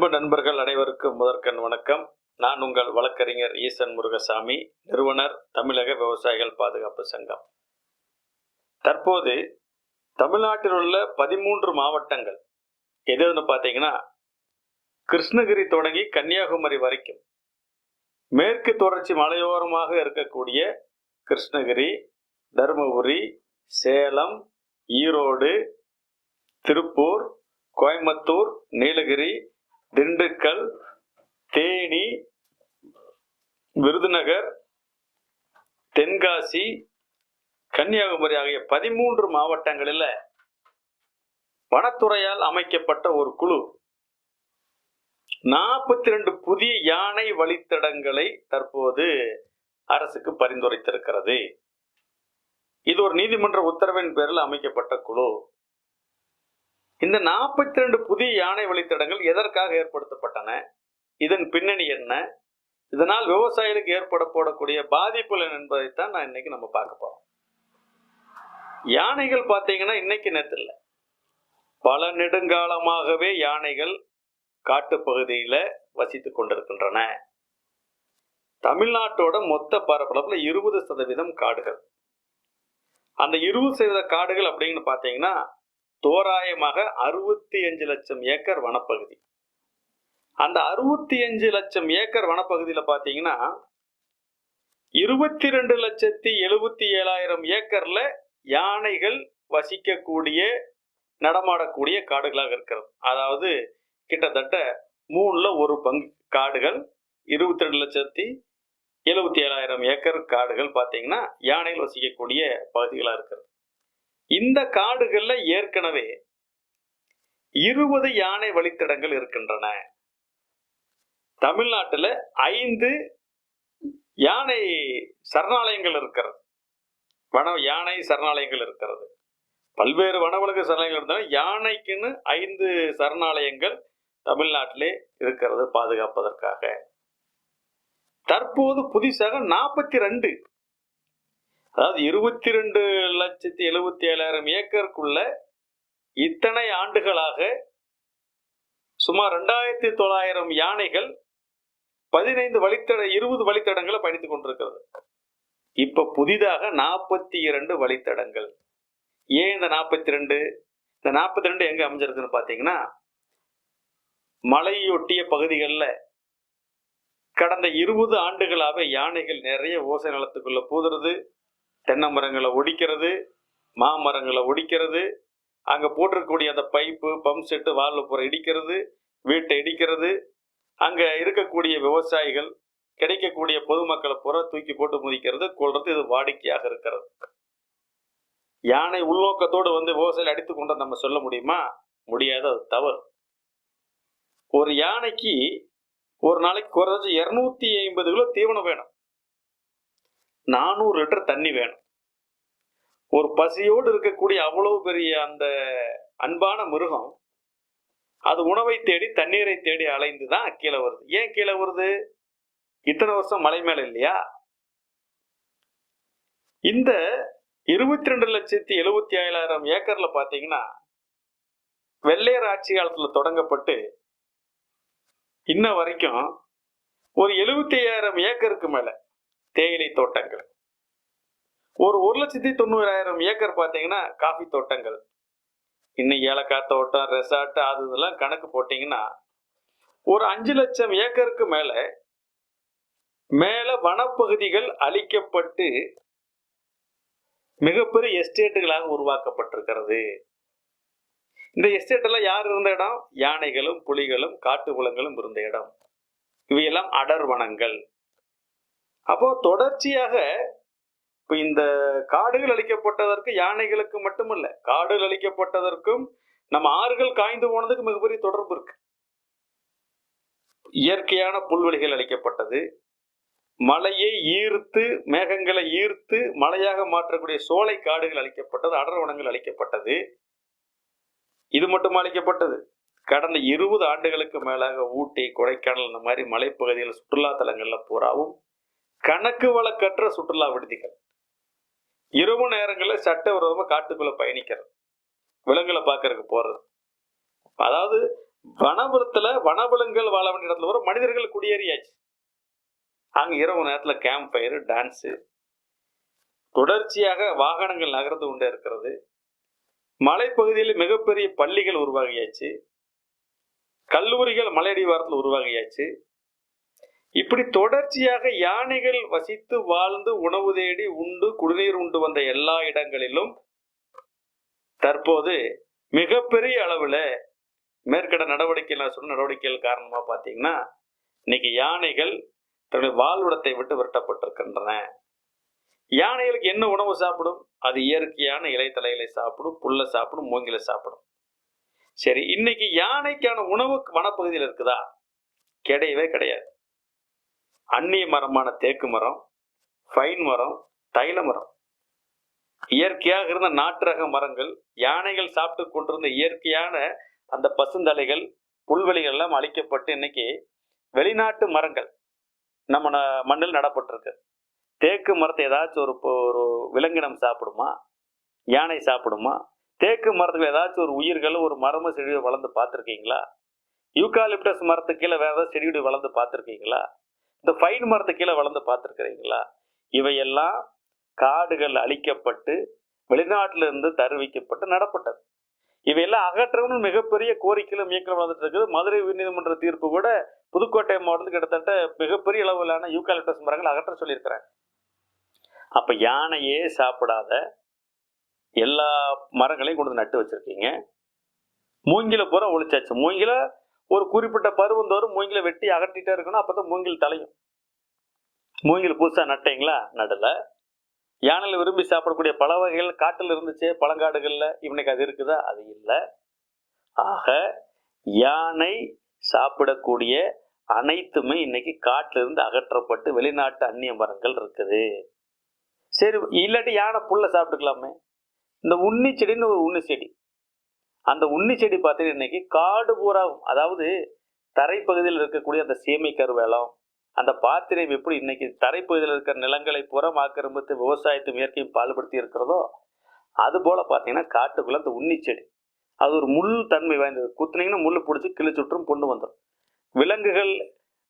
அன்பு நண்பர்கள் அனைவருக்கும் முதற்கண் வணக்கம். நான் உங்கள் வழக்கறிஞர் ஈசன் முருகசாமி நிறுவனர் தமிழக விவசாயிகள் பாதுகாப்பு சங்கம். தற்போது தமிழ்நாட்டில் உள்ள பதிமூன்று மாவட்டங்கள் எதுன்னு பார்த்தீங்கன்னா கிருஷ்ணகிரி தொடங்கி கன்னியாகுமரி வரைக்கும் மேற்கு தொடர்ச்சி மலையோரமாக இருக்கக்கூடிய கிருஷ்ணகிரி தருமபுரி சேலம் ஈரோடு திருப்பூர் கோயம்புத்தூர் நீலகிரி திண்டுக்கல் தேனி விருதுநகர் தென்காசி கன்னியாகுமரி ஆகிய பதிமூன்று மாவட்டங்களில் வனத்துறையால் அமைக்கப்பட்ட ஒரு குழு. நாற்பத்தி ரெண்டு புதிய யானை வழித்தடங்களை தற்போது அரசுக்கு பரிந்துரைத்திருக்கிறது. இது ஒரு நீதிமன்ற உத்தரவின் பேரில் அமைக்கப்பட்ட குழு. இந்த நாற்பத்தி ரெண்டு புதிய யானை வழித்தடங்கள் எதற்காக ஏற்படுத்தப்பட்டன? இதன் பின்னணி என்ன? இதனால் விவசாயிகளுக்கு ஏற்பட போடக்கூடிய பாதிப்புகள் என்பதைத்தான் நான் இன்னைக்கு நம்ம பார்க்க போறோம். யானைகள் பார்த்தீங்கன்னா இன்னைக்கு நேரத்தில் இல்லை. பல நெடுங்காலமாகவே யானைகள் காட்டுப்பகுதியில வசித்து கொண்டிருக்கின்றன. தமிழ்நாட்டோட மொத்த பரப்பளவுல இருபது சதவீதம் காடுகள். அந்த இருபது சதவீத காடுகள் அப்படின்னு பார்த்தீங்கன்னா தோராயமாக அறுபத்தி அஞ்சு லட்சம் ஏக்கர் வனப்பகுதி. அந்த அறுபத்தி அஞ்சு லட்சம் ஏக்கர் வனப்பகுதியில் பார்த்தீங்கன்னா இருபத்தி ரெண்டு லட்சத்தி எழுபத்தி ஏழாயிரம் ஏக்கரில் யானைகள் வசிக்கக்கூடிய நடமாடக்கூடிய காடுகளாக இருக்கிறது. அதாவது கிட்டத்தட்ட மூணில் ஒரு பங்கு காடுகள் இருபத்தி ரெண்டு லட்சத்தி எழுபத்தி ஏழாயிரம் ஏக்கர் காடுகள் பார்த்தீங்கன்னா யானைகள் வசிக்கக்கூடிய பகுதிகளாக இருக்கிறது. இந்த காடுகள்ல ஏற்கனவே இருபது யானை வழித்தடங்கள் இருக்கின்றன. தமிழ்நாட்டில் ஐந்து யானை சரணாலயங்கள் இருக்கிறது. வன யானை சரணாலயங்கள் இருக்கிறது. பல்வேறு வனவிலங்கு சரணாலயங்கள் இருந்தாலும் யானைக்குன்னு ஐந்து சரணாலயங்கள் தமிழ்நாட்டிலே இருக்கிறது பாதுகாப்பதற்காக. தற்போது புதிசாக நாற்பத்தி ரெண்டு அதாவது இருபத்தி ரெண்டு லட்சத்தி எழுபத்தி ஏழாயிரம் ஏக்கருக்குள்ள இத்தனை ஆண்டுகளாக சுமார் ரெண்டாயிரத்தி தொள்ளாயிரம் யானைகள் பதினைந்து வழித்தட இருபது வழித்தடங்களை பயணித்துக் கொண்டிருக்கிறது. இப்ப புதிதாக நாற்பத்தி இரண்டு வழித்தடங்கள். ஏன் இந்த நாற்பத்தி ரெண்டு இந்த நாற்பத்தி ரெண்டு எங்க அமைஞ்சிருக்குன்னு பாத்தீங்கன்னா மலையொட்டிய பகுதிகளில் கடந்த இருபது ஆண்டுகளாக யானைகள் நிறைய ஓசை நிலத்துக்குள்ள பூதுறது தென்னை மரங்களை ஒடிக்கிறது மாமரங்களை ஒடிக்கிறது அங்கே போட்டிருக்கக்கூடிய அந்த பைப்பு பம்ப் செட்டு வால்வு புற இடிக்கிறது வீட்டை இடிக்கிறது அங்கே இருக்கக்கூடிய விவசாயிகள் கிடைக்கக்கூடிய பொதுமக்களை புற தூக்கி போட்டு முதிக்கிறது கொள்றது இது வாடிக்கையாக இருக்கிறது. யானை உள்நோக்கத்தோடு வந்து விவசாயிகள் அடித்து கொண்டு நம்ம சொல்ல முடியுமா? முடியாது அது தவறு. ஒரு யானைக்கு ஒரு நாளைக்கு குறைஞ்ச இரநூத்தி ஐம்பது கிலோ தீவனம் வேணும். நானூறு லிட்டர் தண்ணி வேணும். ஒரு பசியோடு இருக்கக்கூடிய அவ்வளவு பெரிய அந்த அன்பான மிருகம் அது உணவை தேடி தண்ணீரை தேடி அலைந்து தான் கீழே வருது. ஏன் கீழே வருது? இத்தனை வருஷம் மலை மேலே இல்லையா? இந்த இருபத்தி ரெண்டு லட்சத்தி எழுபத்தி ஏழாயிரம் ஏக்கர்ல பாத்தீங்கன்னா வெள்ளையர் ஆட்சி காலத்துல தொடங்கப்பட்டு இன்ன வரைக்கும் ஒரு எழுபத்தி ஐயாயிரம் ஏக்கருக்கு மேலே தேயிலை தோட்டங்கள். ஒரு ஒரு லட்சத்தி தொண்ணூறாயிரம் ஏக்கர் பார்த்தீங்கன்னா காஃபி தோட்டங்கள். இன்னும் ஏலக்காய் தோட்டம் ரெசார்ட் அது இதெல்லாம் கணக்கு போட்டிங்கன்னா ஒரு அஞ்சு லட்சம் ஏக்கருக்கு மேலே மேல வனப்பகுதிகள் அழிக்கப்பட்டு மிகப்பெரிய எஸ்டேட்டுகளாக உருவாக்கப்பட்டிருக்கிறது. இந்த எஸ்டேட்டெல்லாம் யார் இருந்த இடம்? யானைகளும் புலிகளும் காட்டு குளங்களும் இருந்த இடம். இவையெல்லாம் அடர்வனங்கள் அப்போ தொடர்ச்சியாக இப்போ இந்த காடுகள் அழிக்கப்பட்டதற்கு யானைகளுக்கு மட்டுமல்ல காடுகள் அழிக்கப்பட்டதற்கும் நம்ம ஆறுகள் காய்ந்து போனதுக்கு மிகப்பெரிய தொடர்பு இருக்கு. இயற்கையான புல்வெளிகள் அழிக்கப்பட்டது. மலையை ஈர்த்து மேகங்களை ஈர்த்து மலையாக மாற்றக்கூடிய சோலை காடுகள் அழிக்கப்பட்டது அடர் வனங்கள் அழிக்கப்பட்டது. இது மட்டும் அளிக்கப்பட்டது கடந்த இருபது ஆண்டுகளுக்கு மேலாக ஊட்டி கொடைக்கானல் இந்த மாதிரி மலைப்பகுதிகள் சுற்றுலா தலங்கள்ல பூராவும் கணக்கு வழக்கற்ற சுற்றுலா விடுதிகள். இரவு நேரங்களில் சட்டவிரோதமாக காட்டுக்குள்ளே பயணிக்கிறது. விலங்குகளை பார்க்கறதுக்கு போறது. அதாவது வனபுரத்தில் வனவிலங்குகள் வாழ வேண்டிய இடத்துல வர மனிதர்கள் குடியேறியாச்சு. அங்கே இரவு நேரத்தில் கேம்ப் ஃபயரு டான்ஸு தொடர்ச்சியாக வாகனங்கள் நகர்ந்து கொண்டே இருக்கிறது. மலைப்பகுதியில் மிகப்பெரிய பள்ளிகள் உருவாகியாச்சு. கல்லூரிகள் மலையடிவாரத்தில் உருவாகியாச்சு. இப்படி தொடர்ச்சியாக யானைகள் வசித்து வாழ்ந்து உணவு தேடி உண்டு குடிநீர் உண்டு வந்த எல்லா இடங்களிலும் தற்போது மிகப்பெரிய அளவில் மேற்கட நடவடிக்கைகள் சொன்ன நடவடிக்கைகள் காரணமாக பார்த்தீங்கன்னா இன்னைக்கு யானைகள் தன்னுடைய வாழ்விடத்தை விட்டு விரட்டப்பட்டிருக்கின்றன. யானைகளுக்கு என்ன உணவு சாப்பிடும்? அது இயற்கையான இலைத்தலைகளை சாப்பிடும் புல்லை சாப்பிடும் மூங்கிலை சாப்பிடும். சரி இன்னைக்கு யானைக்கான உணவு வனப்பகுதியில் இருக்குதா? கிடையவே கிடையாது. அந்நிய மரமான தேக்கு மரம் ஃபைன் மரம் தைல மரம். இயற்கையாக இருந்த நாட்டு ரக மரங்கள் யானைகள் சாப்பிட்டு கொண்டிருந்த இயற்கையான அந்த பசுந்தலைகள் புல்வெளிகள் எல்லாம் அழிக்கப்பட்டு இன்னைக்கு வெளிநாட்டு மரங்கள் நம்ம ந- மண்ணில் நடப்பட்டிருக்கு. தேக்கு மரத்தை ஏதாச்சும் ஒரு ஒரு விலங்கினம் சாப்பிடுமா? யானை சாப்பிடுமா? தேக்கு மரத்துக்கு ஏதாச்சும் ஒரு உயிர்கள் ஒரு மரம செடி வளர்ந்து பார்த்துருக்கீங்களா? யூகாலிப்டஸ் மரத்துக்கு கீழே வேற ஏதாவது செடி வளர்ந்து பார்த்துருக்கீங்களா? இந்த ஃபைன் மரத்தை கீழே வளர்ந்து பார்த்துருக்குறீங்களா? இவையெல்லாம் காடுகள் அழிக்கப்பட்டு வெளிநாட்டிலிருந்து தருவிக்கப்பட்டு நடப்பட்டது. இவையெல்லாம் அகற்றணும்னு மிகப்பெரிய கோரிக்கையிலும் இயக்கம் வந்துட்டு இருக்குது. மதுரை உயர்நீதிமன்ற தீர்ப்பு கூட புதுக்கோட்டை மாவட்டத்துக்கு கிட்டத்தட்ட மிகப்பெரிய அளவிலான யூகாலிப்டஸ் மரங்கள் அகற்ற சொல்லியிருக்கிறாங்க. அப்போ யானையே சாப்பிடாத எல்லா மரங்களையும் கொண்டு வந்து நட்டு வச்சுருக்கீங்க. மூங்கில பூரா ஒழிச்சாச்சு. மூங்கில ஒரு குறிப்பிட்ட பருவம் தோறும் மூங்கில வெட்டி அகற்றிட்டே இருக்கணும். அப்பதான் மூங்கில் தலையும். மூங்கில் புதுசா நட்டீங்களா? நடல. யானையில் விரும்பி சாப்பிடக்கூடிய பல வகைகள் காட்டில் இருந்துச்சு பழங்காடுகள்ல. இவனுக்கு அது இருக்குதா? அது இல்லை. ஆக யானை சாப்பிடக்கூடிய அனைத்துமே இன்னைக்கு காட்டிலிருந்து அகற்றப்பட்டு வெளிநாட்டு அந்நிய மரங்கள் இருக்குது. சரி இல்லாட்டி யானை புல்ல சாப்பிட்டுக்கலாமே. இந்த உன்னி செடின்னு ஒரு உண்ணி செடி. அந்த உண்ணி செடி பார்த்தீங்கன்னா இன்னைக்கு காடு பூராவும் அதாவது தரைப்பகுதியில் இருக்கக்கூடிய அந்த சீமை கருவேலம் அந்த பாத்திரம் எப்படி இன்னைக்கு தரைப்பகுதியில் இருக்கிற நிலங்களை புறம் ஆக்கிரமித்து விவசாயத்தை இயற்கையும் பாடுபடுத்தி இருக்கிறதோ அது போல் பார்த்தீங்கன்னா காட்டுக்குள்ளே அந்த உண்ணி செடி. அது ஒரு முள் தன்மை வாய்ந்தது. குத்துனீங்கன்னா முள் பிடிச்சி கிழிச்சுட்டும் கொண்டு வந்துடும் விலங்குகள்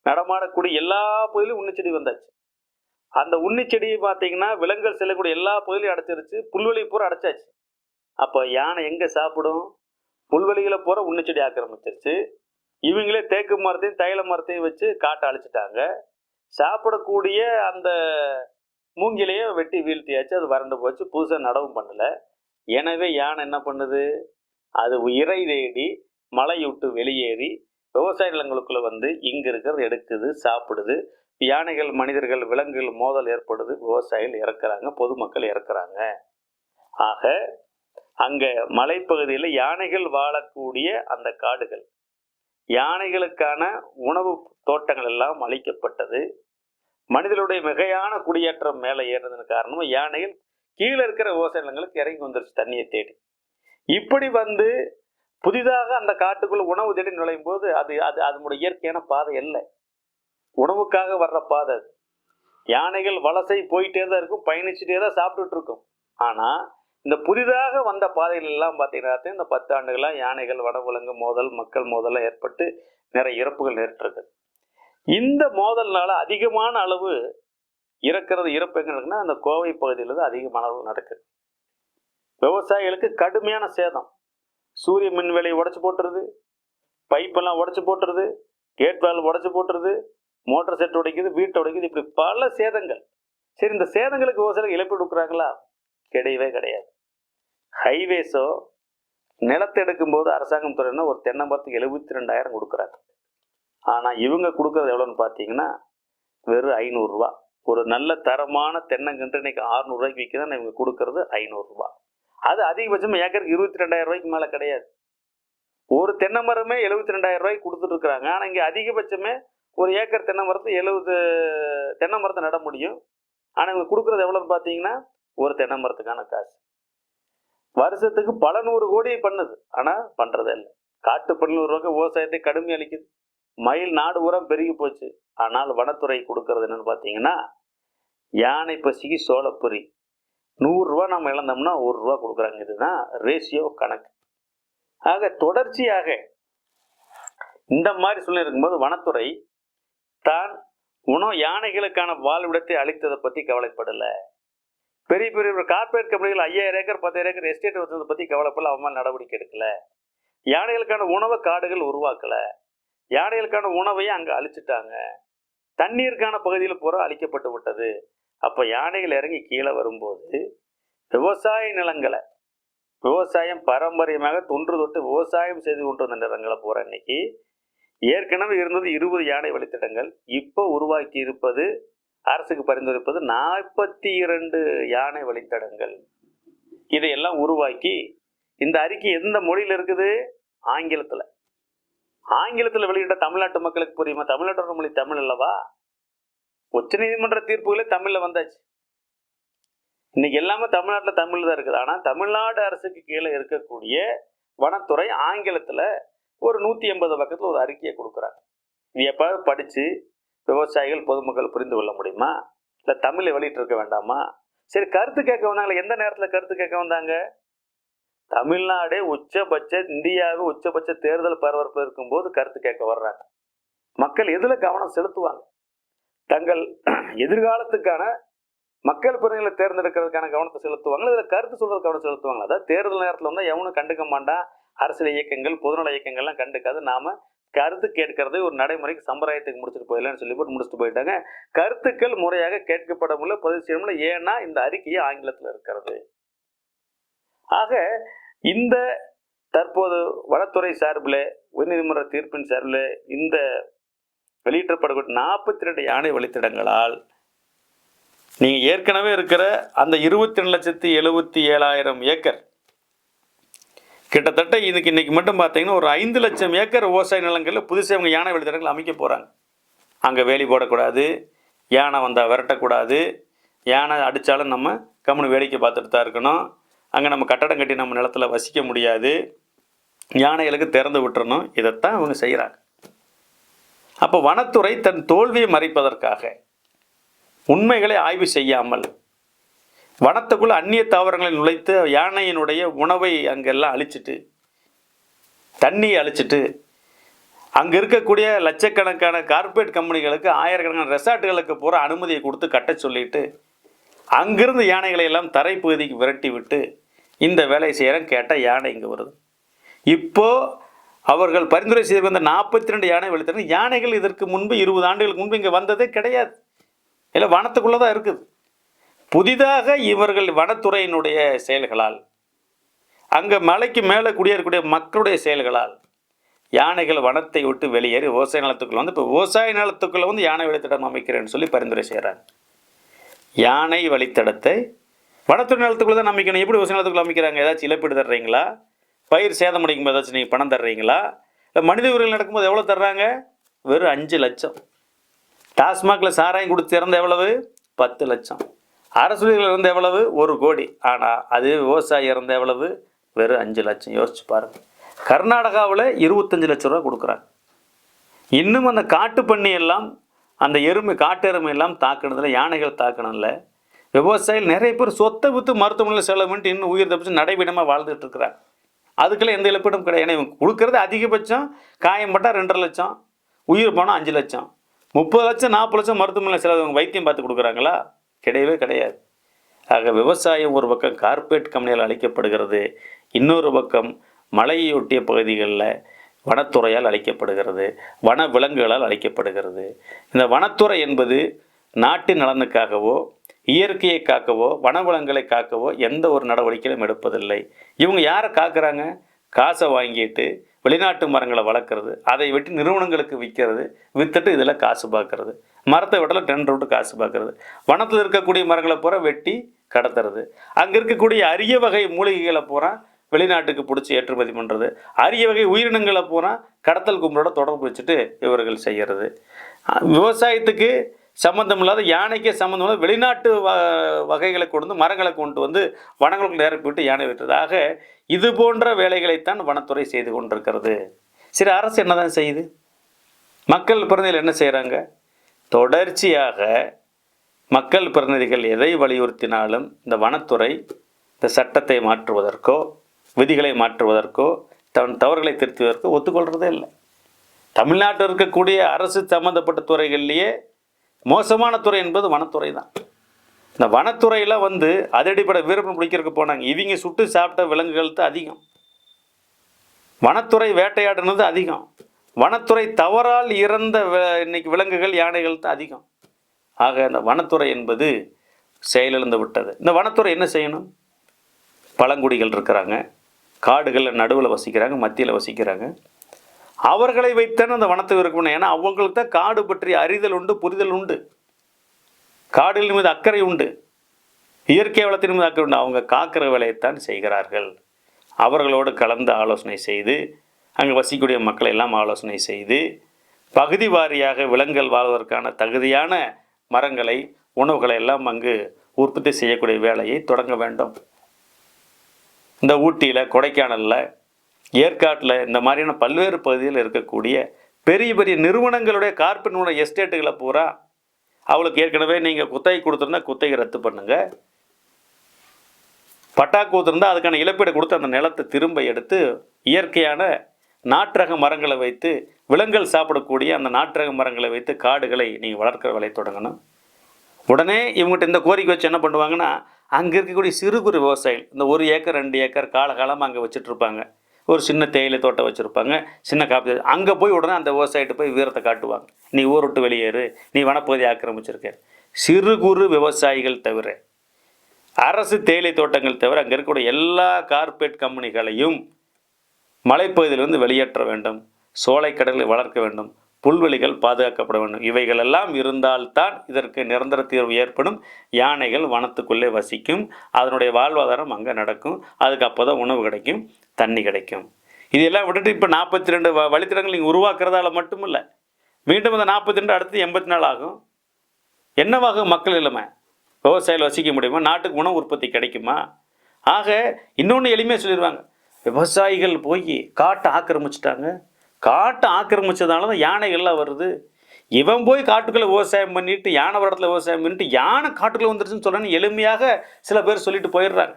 நடமாடக்கூடிய எல்லா பகுதியிலும் உண்ணி செடி வந்தாச்சு. அந்த உண்ணி செடியை பார்த்தீங்கன்னா விலங்குகள் செல்லக்கூடிய எல்லா பகுதியிலையும் அடைச்சிருச்சு. புல்வெளி பூரா அடைச்சாச்சு. அப்போ யானை எங்கே சாப்பிடும்? புல்வெளிகளை பூரா உண்ணி ஆக்கிரமிச்சிருச்சு. இவங்களே தேக்கு மரத்தையும் தைல மரத்தையும் வச்சு காட்டை அழிச்சிட்டாங்க. சாப்பிடக்கூடிய அந்த மூங்கிலையும் வெட்டி வீழ்த்தியாச்சு அது வறண்டு போச்சு புதுசாக நடவும் பண்ணல. எனவே யானை என்ன பண்ணுது? அது இறை தேடி மலை விட்டு வெளியேறி விவசாய நிலங்களுக்குள்ள வந்து இங்க இருக்கிறது எடுக்குது சாப்பிடுது. யானைகள் மனிதர்கள் விலங்குகள் மோதல் ஏற்படுது விவசாயிகள் இறக்குறாங்க பொதுமக்கள் இறக்குறாங்க. ஆக அங்கே மலைப்பகுதியில் யானைகள் வாழக்கூடிய அந்த காடுகள். யானைகளுக்கான உணவு தோட்டங்கள் எல்லாம் அளிக்கப்பட்டது மனிதனுடைய மிகையான குடியேற்றம் மேலே ஏறுறதுன்னு காரணமும் யானைகள் கீழே இருக்கிற விவசாய நிலங்களுக்கு இறங்கி வந்துருச்சு தண்ணியை தேடி. இப்படி வந்து புதிதாக அந்த காட்டுக்குள்ள உணவு தேடி நுழையும் போது அது அது அதனுடைய இயற்கையான பாதை இல்லை உணவுக்காக வர்ற பாதை அது. யானைகள் வலசை போயிட்டே தான் இருக்கும் பயணிச்சுட்டே தான் சாப்பிட்டுட்டு இருக்கும். ஆனால் இந்த புதிதாக வந்த பாதைகள் எல்லாம் பார்த்தீங்கன்னா இந்த பத்து ஆண்டுகளாக யானைகள் வடவிலங்கு மோதல் மக்கள் மோதலாம் ஏற்பட்டு நிறைய இறப்புகள் நேரிட்டிருக்கு இந்த மோதல்னால அதிகமான அளவு இறக்கிறது இறப்பு எங்கே நடக்குன்னா அந்த கோவை பகுதியில் தான் அதிகமான அளவு நடக்குது விவசாயிகளுக்கு கடுமையான சேதம். சூரிய மின் வேலையை உடச்சி போட்டுருது பைப்பெல்லாம் உடச்சி போட்டுருது கேட் வேல் உடச்சி போட்டுருது மோட்டர் செட் உடைக்குது வீட்டை உடைக்குது இப்படி பல சேதங்கள். சரி இந்த சேதங்களுக்கு விவசாயிகள் இழப்பீடு கொடுக்குறாங்களா? கிடையவே கிடையாது. ஹைவேஸோ நிலத்தை எடுக்கும்போது அரசாங்கம் துறையினா ஒரு தென்னை மரத்துக்கு எழுபத்தி ரெண்டாயிரம் கொடுக்குறாங்க. ஆனால் இவங்க கொடுக்குறது எவ்வளோன்னு பார்த்தீங்கன்னா வெறும் ஐநூறுரூவா. ஒரு நல்ல தரமான தென்னங்கன்று இன்னைக்கு ஆறுநூறுவாய்க்கு விற்கிதான் இவங்க கொடுக்கறது ஐநூறுரூவா. அது அதிகபட்சம் ஏக்கருக்கு இருபத்தி ரெண்டாயிரம் ரூபாய்க்கு மேலே கிடையாது. ஒரு தென்னை மரமே எழுபத்தி ரெண்டாயிரம் ரூபாய்க்கு கொடுத்துட்டு இருக்கிறாங்க. ஆனால் இங்கே அதிகபட்சமே ஒரு ஏக்கர் தென்னை மரத்தை எழுபது தென்னை மரத்தை நட முடியும். ஆனால் இவங்க கொடுக்குறது எவ்வளோன்னு பார்த்தீங்கன்னா ஒரு தென்னை மரத்துக்கான காசு. வருஷத்துக்கு பல நூறு கோடி பண்ணுது. ஆனால் பண்ணுறதே இல்லை. காட்டு பன்னூறு ரூபாய் விவசாயத்தை கடுமை அளிக்குது மயில் நாடு உரம் பெருகி போச்சு. ஆனால் வனத்துறை கொடுக்கறது என்னன்னு பார்த்தீங்கன்னா யானை பசிக்கு சோளப்பொறி. நூறுரூவா நம்ம இழந்தோம்னா ஒரு ரூபா கொடுக்குறாங்க. இதுதான் ரேஷியோ கணக்கு. ஆக தொடர்ச்சியாக இந்த மாதிரி சொல்லி இருக்கும்போது வனத்துறை தான் உணவு யானைகளுக்கான வாழ்விடத்தை அளித்ததை பற்றி கவலைப்படலை. பெரிய பெரிய ஒரு கார்ப்பரேட் கம்பெனிகள் ஐயாயிரம் ஏக்கர் பத்தாயிரம் ஏக்கர் எஸ்டேட் வச்சதை பற்றி கவலைப்படல அவன் நடவடிக்கை எடுக்கல. யானைகளுக்கான உணவை காடுகள் உருவாக்கலை. யானைகளுக்கான உணவையும் அங்கே அழிச்சிட்டாங்க. தண்ணீருக்கான பகுதியில் பூரா அழிக்கப்பட்டு விட்டது. அப்போ யானைகள் இறங்கி கீழே வரும்போது விவசாய நிலங்களை விவசாயம் பாரம்பரியமாக தொன்று தொட்டு விவசாயம் செய்து கொண்டு வந்த நிலங்களை பூரா இன்னைக்கு ஏற்கனவே இருந்தது இருபது யானை வழித்தடங்கள் இப்போ உருவாக்கி இருப்பது அரசுக்கு பரிந்துரைப்பது நாற்பத்தி இரண்டு யானை வழித்தடங்கள். இதையெல்லாம் உருவாக்கி இந்த அறிக்கை எந்த மொழியில் இருக்குது? ஆங்கிலத்தில். ஆங்கிலத்தில் வெளியிட்ட தமிழ்நாட்டு மக்களுக்கு புரியுமா? தமிழ்நாட்டோட மொழி தமிழ் அல்லவா? உச்சநீதிமன்ற தீர்ப்புகளே தமிழில் வந்தாச்சு. இன்னைக்கு எல்லாமே தமிழ்நாட்டில் தமிழ் தான் இருக்குது. ஆனால் தமிழ்நாடு அரசுக்கு கீழே இருக்கக்கூடிய வனத்துறை ஆங்கிலத்தில் ஒரு நூற்றி எண்பது பக்கத்தில் ஒரு அறிக்கையை கொடுக்குறாங்க. இது எப்போ படித்து விவசாயிகள் பொதுமக்கள் புரிந்து கொள்ள முடியுமா? இல்லை தமிழை வெளியிட்டு இருக்க வேண்டாமா? சரி கருத்து கேட்க வந்தாங்களே எந்த நேரத்தில் கருத்து கேட்க வந்தாங்க? தமிழ்நாடே உச்சபட்ச இந்தியாவே உச்சபட்ச தேர்தல் பரபரப்பில் இருக்கும்போது கருத்து கேட்க வர்றாங்க. மக்கள் எதில் கவனம் செலுத்துவாங்க? தங்கள் எதிர்காலத்துக்கான மக்கள் பிரதிநிதிகளை தேர்ந்தெடுக்கிறதுக்கான கவனத்தை செலுத்துவாங்களா? இதில் கருத்து சொல்கிறது கவனம் செலுத்துவாங்க அதாவது தேர்தல் நேரத்தில் வந்து எவனும் கண்டுக்க மாட்டான். அரசியல் இயக்கங்கள் பொதுநல இயக்கங்கள்லாம் கண்டுக்காது. நாம் கருத்து கேட்கறது ஒரு நடைமுறைக்கு சம்பிரதாயத்துக்கு முடிச்சுட்டு போயிடலாம்னு சொல்லி போட்டு முடிச்சுட்டு போயிட்டாங்க. கருத்துக்கள் முறையாக கேட்கப்பட முடியல பதிவு செய்ய முடியல ஏன்னா இந்த அறிக்கையே ஆங்கிலத்தில் இருக்கிறது. ஆக இந்த தற்போது வனத்துறை சார்பில் உயர்நீதிமன்ற தீர்ப்பின் சார்பில் இந்த வெளியிட்டப்படக்கூடிய நாற்பத்தி ரெண்டு யானை வழித்தடங்களால் நீங்கள் ஏற்கனவே இருக்கிற அந்த இருபத்தி ரெண்டு லட்சத்தி எழுபத்தி ஏழாயிரம் ஏக்கர் கிட்டத்தட்ட இதுக்கு இன்றைக்கி மட்டும் பார்த்தீங்கன்னா ஒரு ஐந்து லட்சம் ஏக்கர் விவசாய நிலங்களில் புதுசாக அவங்க யானை வழித்தடங்கள் அமைக்க போகிறாங்க அங்கே வேலி போடக்கூடாது யானை வந்தால் விரட்டக்கூடாது யானை அடித்தாலும் நம்ம கம்முனு வேடிக்கை பார்த்துட்டு தான் இருக்கணும். அங்கே நம்ம கட்டடம் கட்டி நம்ம நிலத்துல வசிக்க முடியாது. யானைகளுக்கு திறந்து விட்டுறணும். இதைத்தான் அவங்க செய்கிறாங்க அப்போ வனத்துறை தன் தோல்வியை மறைப்பதற்காக உண்மைகளை ஆய்வு செய்யாமல் வனத்துக்குள்ள அந்நிய தாவரங்களை நுழைத்து யானையினுடைய உணவை அங்கெல்லாம் அழிச்சிட்டு தண்ணியை அழிச்சிட்டு அங்கே இருக்கக்கூடிய லட்சக்கணக்கான கார்ப்பரேட் கம்பெனிகளுக்கு ஆயிரக்கணக்கான ரெசார்ட்டுகளுக்கு பூரா அனுமதியை கொடுத்து கட்ட சொல்லிட்டு அங்கிருந்து யானைகளை எல்லாம் தரைப்பகுதிக்கு விரட்டி விட்டு இந்த வேலையை செய்கிறேன் கேட்டால் யானை இங்கே வருது. இப்போது அவர்கள் பரிந்துரை செய்து வந்த நாற்பத்தி ரெண்டு யானை வெளித்தனர் யானைகள் இதற்கு முன்பு இருபது ஆண்டுகளுக்கு முன்பு இங்கே வந்ததே கிடையாது. இல்லை வனத்துக்குள்ளே தான் இருக்குது. புதிதாக இவர்கள் வனத்துறையினுடைய செயல்களால் அங்கே மலைக்கு மேலே குடியேறக்கூடிய மக்களுடைய செயல்களால் யானைகள் வனத்தை விட்டு வெளியேறி விவசாய நிலத்துக்குள்ள வந்து இப்போ விவசாய நிலத்துக்குள்ள வந்து யானை வழித்தடம் அமைக்கிறேன்னு சொல்லி பரிந்துரை செய்கிறாங்க யானை வழித்தடத்தை வனத்துறை நிலத்துக்குள்ள தான் அமைக்கணும். எப்படி விவசாய நிலத்துக்குள்ள அமைக்கிறாங்க? ஏதாச்சும் இழப்பீடு தர்றீங்களா? பயிர் சேதம் அடைக்கும்போது ஏதாச்சும் நீங்கள் பணம் தர்றீங்களா? இல்லை மனித உரிமைகள் நடக்கும்போது எவ்வளோ தர்றாங்க? வெறும் அஞ்சு லட்சம். டாஸ்மாகில் சாராயம் கொடுத்து இறந்த எவ்வளவு? பத்து லட்சம். அரசுகளில் இருந்த எவ்வளவு? ஒரு கோடி. ஆனால் அது விவசாயி இறந்த எவ்வளவு? வெறும் அஞ்சு லட்சம். யோசிச்சு பாருங்கள் கர்நாடகாவில் இருபத்தஞ்சு லட்ச ரூபா கொடுக்குறாங்க. இன்னும் அந்த காட்டு பண்ணி எல்லாம் அந்த எருமை காட்டு எருமை எல்லாம் தாக்குனதுல யானைகள் தாக்குனதுல விவசாயிகள் நிறைய பேர் சொத்தை விற்று மருத்துவமனையில் செலவு பண்ணிட்டு இன்னும் உயிர் தப்பிச்சு நடைபீடமாக வாழ்ந்துட்டு இருக்கிறாங்க. அதுக்கெல்லாம் எந்த இழப்பீடும் கிடையாது. ஏன்னா இவங்க கொடுக்கறது அதிகபட்சம் காயம் பட்டால் ரெண்டரை லட்சம் உயிர் போனால் அஞ்சு லட்சம். முப்பது லட்சம் நாற்பது லட்சம் மருத்துவமனையில் செலவு வைத்தியம் பார்த்து கொடுக்குறாங்களா? கிடையவே கிடையாது. ஆக விவசாயம் ஒரு பக்கம் கார்ப்பரேட் கம்பெனியால் அழிக்கப்படுகிறது இன்னொரு பக்கம் மலையொட்டிய பகுதிகளில் வனத்துறையால் அழிக்கப்படுகிறது வன விலங்குகளால் அழிக்கப்படுகிறது இந்த வனத்துறை என்பது நாட்டின் நலனுக்காகவோ இயற்கையை காக்கவோ வனவளங்களை காக்கவோ எந்த ஒரு நடவடிக்கையும் எடுப்பதில்லை. இவங்க யாரை காக்குறாங்க? காசை வாங்கிட்டு வெளிநாட்டு மரங்களை வளர்க்குறது அதை வெட்டி நிறுவனங்களுக்கு விற்கிறது விற்றுட்டு இதில் காசு பார்க்கறது. மரத்தை வெட்டல டெண்டர் விட்டு காசு பார்க்கறது வனத்தில் இருக்கக்கூடிய மரங்களை பூரா வெட்டி கடத்துறது. அங்கே இருக்கக்கூடிய அரிய வகை மூலிகைகளை பூரா வெளிநாட்டுக்கு பிடிச்சி ஏற்றுமதி பண்ணுறது அரிய வகை உயிரினங்களை பூரா கடத்தல் கும்பலோட தொடர்பு வச்சுட்டு இவர்கள் செய்கிறது விவசாயத்துக்கு சம்மந்தம் இல்லாத யானைக்கே சம்மந்தம் இல்லாத வெளிநாட்டு வ வகைகளை கொண்டு வந்து மரங்களை கொண்டு வந்து வனங்களுக்கு நிரப்பிவிட்டு யானை விட்டதாக இது போன்ற வேலைகளைத்தான் வனத்துறை செய்து கொண்டிருக்கிறது. சரி அரசு என்னதான் செய்யுது? மக்கள் பிறந்தையில் என்ன செய்கிறாங்க தொடர்ச்சியாக மக்கள் பிரதிநிதிகள் எதை வலியுறுத்தினாலும் இந்த வனத்துறை இந்த சட்டத்தை மாற்றுவதற்கோ விதிகளை மாற்றுவதற்கோ தன் தவறுகளை திருத்துவதற்கோ ஒத்துக்கொள்கிறதே இல்லை. தமிழ்நாட்டில் இருக்கக்கூடிய அரசு சம்மந்தப்பட்ட துறைகள்லேயே மோசமான துறை என்பது வனத்துறை தான் இந்த வனத்துறையில் வந்து அதிரடிப்படை விருப்பம் பிடிக்கிறதுக்கு போனாங்க. இவங்க சுட்டு சாப்பிட்ட விலங்குகள் தான் அதிகம். வனத்துறை வேட்டையாடுனது அதிகம். வனத்துறை தவறால் இறந்த இன்னைக்கு விலங்குகள் யானைகள் தான் அதிகம். ஆக இந்த வனத்துறை என்பது செயலிழந்து விட்டது. இந்த வனத்துறை என்ன செய்யணும்? பழங்குடிகள் இருக்கிறாங்க. காடுகளில் நடுவில் வசிக்கிறாங்க மத்தியில் வசிக்கிறாங்க. அவர்களை வைத்தான அந்த வனத்தை இருக்கணும் ஏன்னா அவங்களுக்கு தான் காடு பற்றிய அறிதல் உண்டு புரிதல் உண்டு. காடுகளின் மீது அக்கறை உண்டு. இயற்கை வளத்தின் மீது அக்கறை உண்டு. அவங்க காக்கிற வேலையைத்தான் செய்கிறார்கள். அவர்களோடு கலந்து ஆலோசனை செய்து அங்கே வசிக்கக்கூடிய மக்களை எல்லாம் ஆலோசனை செய்து பகுதி வாரியாக விலங்குகள் வாழ்வதற்கான தகுதியான மரங்களை உணவுகளை எல்லாம் அங்கு உற்பத்தி செய்யக்கூடிய வேலையை தொடங்க வேண்டும். இந்த ஊட்டியில் கொடைக்கானலில் ஏற்காட்டில் இந்த மாதிரியான பல்வேறு பகுதியில் இருக்கக்கூடிய பெரிய பெரிய நிறுவனங்களுடைய கார்பன் உணவு எஸ்டேட்டுகளை பூரா அவளுக்கு ஏற்கனவே நீங்கள் குத்தகை கொடுத்துருந்தா குத்தகை ரத்து பண்ணுங்கள் பட்டா கொடுத்துருந்தா அதுக்கான இழப்பீடு கொடுத்து அந்த நிலத்தை திரும்ப எடுத்து இயற்கையான நாற்றக மரங்களை வைத்து விலங்குகள் சாப்பிடக்கூடிய அந்த நாற்றக மரங்களை வைத்து காடுகளை நீங்கள் வளர்க்குற வேலையை தொடங்கணும். உடனே இவங்ககிட்ட இந்த கோரிக்கை வச்சு என்ன பண்ணுவாங்கன்னா அங்கே இருக்கக்கூடிய சிறு குறு விவசாயிகள் இந்த ஒரு ஏக்கர் ரெண்டு ஏக்கர் காலகாலமாக அங்கே வச்சுட்ருப்பாங்க ஒரு சின்ன தேயிலை தோட்டம் வச்சுருப்பாங்க சின்ன காப்பி அங்கே போய் உடனே அந்த விவசாயிட்டு போய் வீரத்தை காட்டுவாங்க. நீ ஊர் விட்டு வெளியேறு நீ வனப்பகுதி ஆக்கிரமிச்சிருக்க. சிறு குறு விவசாயிகள் தவிர அரசு தேயிலை தோட்டங்கள் தவிர அங்கே இருக்கக்கூடிய எல்லா கார்பரேட் கம்பெனிகளையும் மலைப்பகுதியிலிருந்து வெளியேற்ற வேண்டும் சோலைக்கடலை வளர்க்க வேண்டும் புல்வெளிகள் பாதுகாக்கப்பட வேண்டும். இவைகள் எல்லாம் இருந்தால்தான் இதற்கு நிரந்தர தீர்வு ஏற்படும். யானைகள் வனத்துக்குள்ளே வசிக்கும். அதனுடைய வாழ்வாதாரம் அங்கே நடக்கும். அதுக்கு அப்போ தான் உணவு கிடைக்கும் தண்ணி கிடைக்கும். இதெல்லாம் விட்டுட்டு இப்போ நாற்பத்தி ரெண்டு வழித்தடங்கள் நீங்கள் உருவாக்குறதால மட்டும் இல்லை மீண்டும் அந்த நாற்பத்தி ரெண்டு அடுத்து எண்பத்தி நாலு ஆகும். என்னவாகும் மக்கள் இல்லாமல் விவசாயிகள் வசிக்க முடியுமா? நாட்டுக்கு உணவு உற்பத்தி கிடைக்குமா? ஆக இன்னொன்று எளிமையாக சொல்லிடுவாங்க விவசாயிகள் போய் காட்டை ஆக்கிரமிச்சிட்டாங்க. காட்டை ஆக்கிரமிச்சதுனால தான் யானைகள்லாம் வருது. இவன் போய் காட்டுக்குள்ளே விவசாயம் பண்ணிட்டு யானை வரத்தில் விவசாயம் பண்ணிட்டு யானை காட்டுக்குள்ளே வந்துருச்சுன்னு சொல்கிறேன்னு எளிமையாக சில பேர் சொல்லிட்டு போயிடுறாங்க.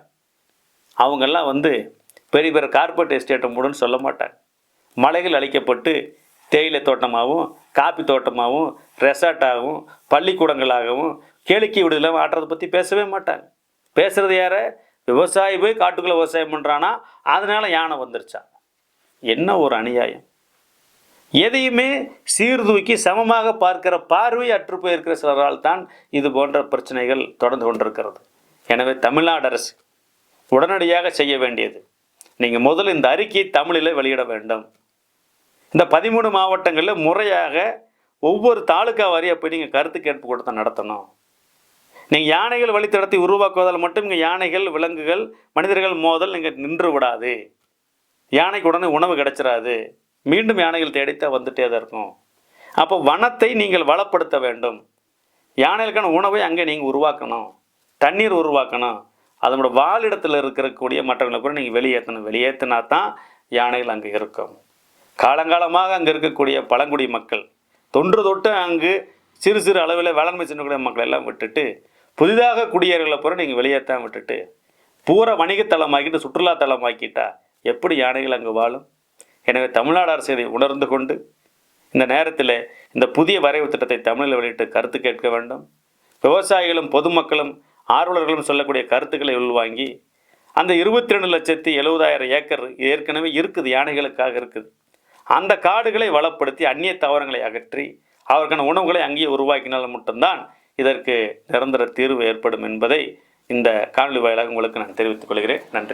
அவங்கெல்லாம் வந்து பெரிய பெரிய கார்பரேட் எஸ்டேட்டை மூடுன்னு சொல்ல மாட்டாங்க. மலைகள் அழிக்கப்பட்டு தேயிலை தோட்டமாகவும் காப்பி தோட்டமாகவும் ரெசார்ட்டாகவும் பள்ளிக்கூடங்களாகவும் கேளிக்கை விடுதலாகவும் ஆட்டுறதை பற்றி பேசவே மாட்டாங்க. பேசுறது யாரை? விவசாயி போய் காட்டுக்குள்ளே விவசாயம் பண்ணுறானா அதனால் யானை வந்துருச்சா? என்ன ஒரு அநியாயம்? எதையுமே சீர்தூக்கி சமமாக பார்க்கிற பார்வை அற்று போயிருக்கிற சிலரால் தான் இது போன்ற பிரச்சனைகள் தொடர்ந்து கொண்டிருக்கிறது. எனவே தமிழ்நாடு அரசு உடனடியாக செய்ய வேண்டியது நீங்கள் முதல் இந்த அறிக்கையை தமிழில் வெளியிட வேண்டும். இந்த பதிமூணு மாவட்டங்களில் முறையாக ஒவ்வொரு தாலுக்கா வாரியாக போய் நீங்கள் கருத்து கேட்பு கூட்டத்தை நடத்தணும். நீங்கள் யானைகள் வழித்தடத்தை உருவாக்குவதால் மட்டும் இங்கே யானைகள் விலங்குகள் மனிதர்கள் மோதல் நீங்கள் நின்று விடாது. யானைக்கு உடனே உணவு கிடைச்சிடாது மீண்டும் யானைகள் தேடித்தான் வந்துட்டே தான் இருக்கும். அப்போ வனத்தை நீங்கள் வளப்படுத்த வேண்டும். யானைகளுக்கான உணவை அங்கே நீங்கள் உருவாக்கணும். தண்ணீர் உருவாக்கணும். அதனோட வாழிடத்தில் இருக்கக்கூடிய மற்றவங்களை கூட நீங்கள் வெளியேற்றணும். வெளியேற்றினா தான் யானைகள் அங்கே இருக்கும். காலங்காலமாக அங்கே இருக்கக்கூடிய பழங்குடி மக்கள் தொன்று தொட்டு அங்கு சிறு சிறு அளவில் வேளாண்மை செய்யக்கூடிய மக்கள் எல்லாம் விட்டுட்டு புதிதாக குடியேறலை பூரா நீங்கள் வெளியேற்றாம விட்டுட்டு பூரா வணிகத்தலமாக்கிட்டு சுற்றுலா தலமாக்கிட்டா எப்படி யானைகள் அங்கு வாழும்? எனவே தமிழ்நாடு அரசு இதை உணர்ந்து கொண்டு இந்த நேரத்தில் இந்த புதிய வரைவு திட்டத்தை தமிழில் வெளியிட்டு கருத்து கேட்க வேண்டும். விவசாயிகளும் பொதுமக்களும் ஆர்வலர்களும் சொல்லக்கூடிய கருத்துக்களை உள்வாங்கி அந்த இருபத்தி ரெண்டு லட்சத்தி எழுபதாயிரம் ஏக்கர் ஏற்கனவே இருக்குது யானைகளுக்காக இருக்குது. அந்த காடுகளை வளப்படுத்தி அந்நிய தாவரங்களை அகற்றி அவருக்கான உணவுகளை அங்கேயே உருவாக்கினால் மட்டும்தான் இதற்கு நிரந்தர தீர்வு ஏற்படும் என்பதை இந்த காணொலி வாயிலாக உங்களுக்கு நான் தெரிவித்துக் கொள்கிறேன். நன்றி.